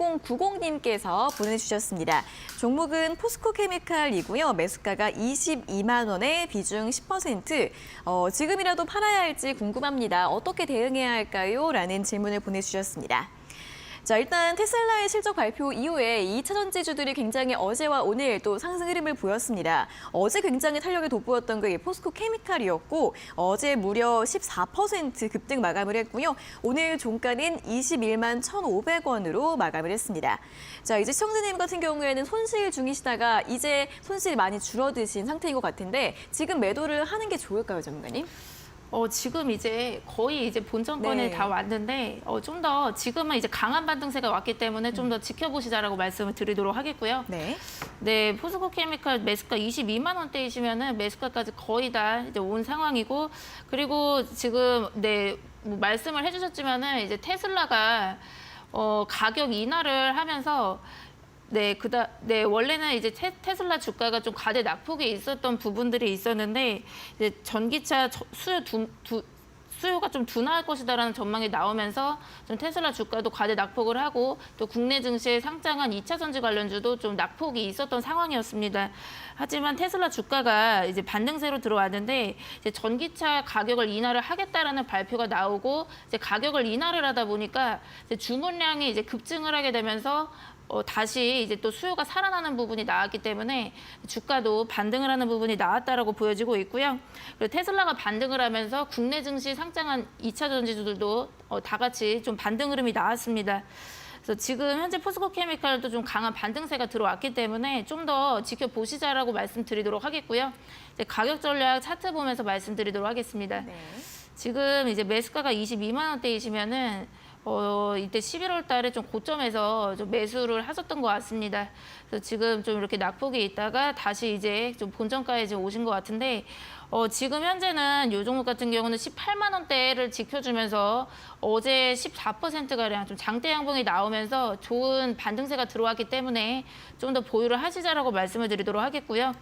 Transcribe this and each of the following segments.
8090님께서 보내주셨습니다. 종목은 포스코 케미칼이고요. 매수가가 22만 원에 비중 10%. 어, 지금이라도 팔아야 할지 궁금합니다. 어떻게 대응해야 할까요? 라는 질문을 보내주셨습니다. 자, 일단 테슬라의 실적 발표 이후에 2차 전지주들이 굉장히 어제와 오늘 또 상승 흐름을 보였습니다. 어제 굉장히 탄력이 돋보였던 게 포스코 케미칼이었고 어제 무려 14% 급등 마감을 했고요. 오늘 종가는 21만 1,500원으로 마감을 했습니다. 자, 이제 시청자님 같은 경우에는 손실 중이시다가 이제 손실이 많이 줄어드신 상태인 것 같은데 지금 매도를 하는 게 좋을까요, 전문가님? 어, 지금 이제 거의 이제 본전권에 네. 다 왔는데 어, 좀 더 지금은 이제 강한 반등세가 왔기 때문에 좀 더 지켜보시자라고 말씀을 드리도록 하겠고요. 네. 네, 포스코 케미칼 매수가 22만 원대이시면은 매수가까지 거의 다 이제 온 상황이고 그리고 지금 네 뭐 말씀을 해주셨지만은 이제 테슬라가 어, 가격 인하를 하면서 네, 그다, 네, 원래는 이제 테, 테슬라 주가가 좀 가대 낙폭이 있었던 부분들이 있었는데, 이제 전기차 저- 수요 두, 두, 수요가 좀 둔화할 것이다라는 전망이 나오면서 좀 테슬라 주가도 가대 낙폭을 하고 또 국내 증시에 상장한 2차 전지 관련주도 좀 낙폭이 있었던 상황이었습니다. 하지만 테슬라 주가가 이제 반등세로 들어왔는데 이제 전기차 가격을 인하를 하겠다라는 발표가 나오고 이제 가격을 인하를 하다 보니까 이제 주문량이 이제 급증을 하게 되면서 어, 다시 이제 또 수요가 살아나는 부분이 나왔기 때문에 주가도 반등을 하는 부분이 나왔다라고 보여지고 있고요. 그리고 테슬라가 반등을 하면서 국내 증시 상장한 2차 전지주들도 어, 다 같이 좀 반등 흐름이 나왔습니다. 그래서 지금 현재 포스코 케미칼도 좀 강한 반등세가 들어왔기 때문에 좀 더 지켜보시자라고 말씀드리도록 하겠고요. 이제 가격 전략 차트 보면서 말씀드리도록 하겠습니다. 네. 지금 이제 매수가가 22만 원대이시면은 어 이때 11월 달에 좀 고점에서 좀 매수를 하셨던 것 같습니다. 그래서 지금 좀 이렇게 낙폭이 있다가 다시 이제 좀 본전가에 이제 오신 것 같은데 어 지금 현재는 요 종목 같은 경우는 18만 원대를 지켜주면서 어제 14% 가량 좀 장대 양봉이 나오면서 좋은 반등세가 들어왔기 때문에 좀 더 보유를 하시자라고 말씀을 드리도록 하겠고요.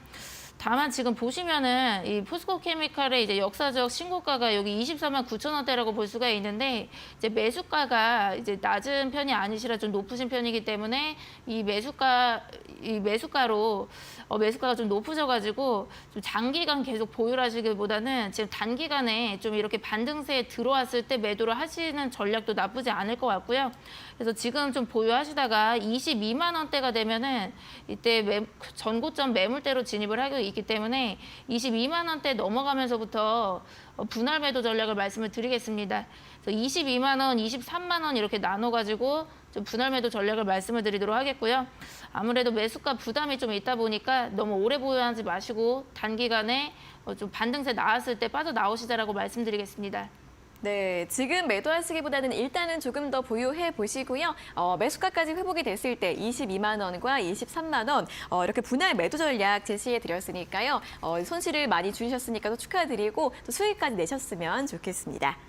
다만 지금 보시면은 이 포스코 케미칼의 이제 역사적 신고가가 여기 24만 9천 원대라고 볼 수가 있는데 이제 매수가가 이제 낮은 편이 아니시라 좀 높으신 편이기 때문에 이 매수가 이 매수가로 어, 매수가가 좀 높으셔 가지고 좀 장기간 계속 보유를 하시기보다는 지금 단기간에 좀 이렇게 반등세에 들어왔을 때 매도를 하시는 전략도 나쁘지 않을 것 같고요. 그래서 지금 좀 보유하시다가 22만 원대가 되면은 이때 매, 전고점 매물대로 진입을 하고 있기 때문에 22만 원대 넘어가면서부터 어, 분할 매도 전략을 말씀을 드리겠습니다. 그래서 22만 원, 23만 원 이렇게 나눠가지고 좀 분할 매도 전략을 말씀을 드리도록 하겠고요. 아무래도 매수가 부담이 좀 있다 보니까 너무 오래 보유하지 마시고 단기간에 어, 좀 반등세 나왔을 때 빠져 나오시자라고 말씀드리겠습니다. 네, 지금 매도하시기보다는 일단은 조금 더 보유해 보시고요. 어, 매수가까지 회복이 됐을 때 22만 원과 23만 원 어, 이렇게 분할 매도 전략 제시해 드렸으니까요. 어, 손실을 많이 줄이셨으니까 또 축하드리고 또 수익까지 내셨으면 좋겠습니다.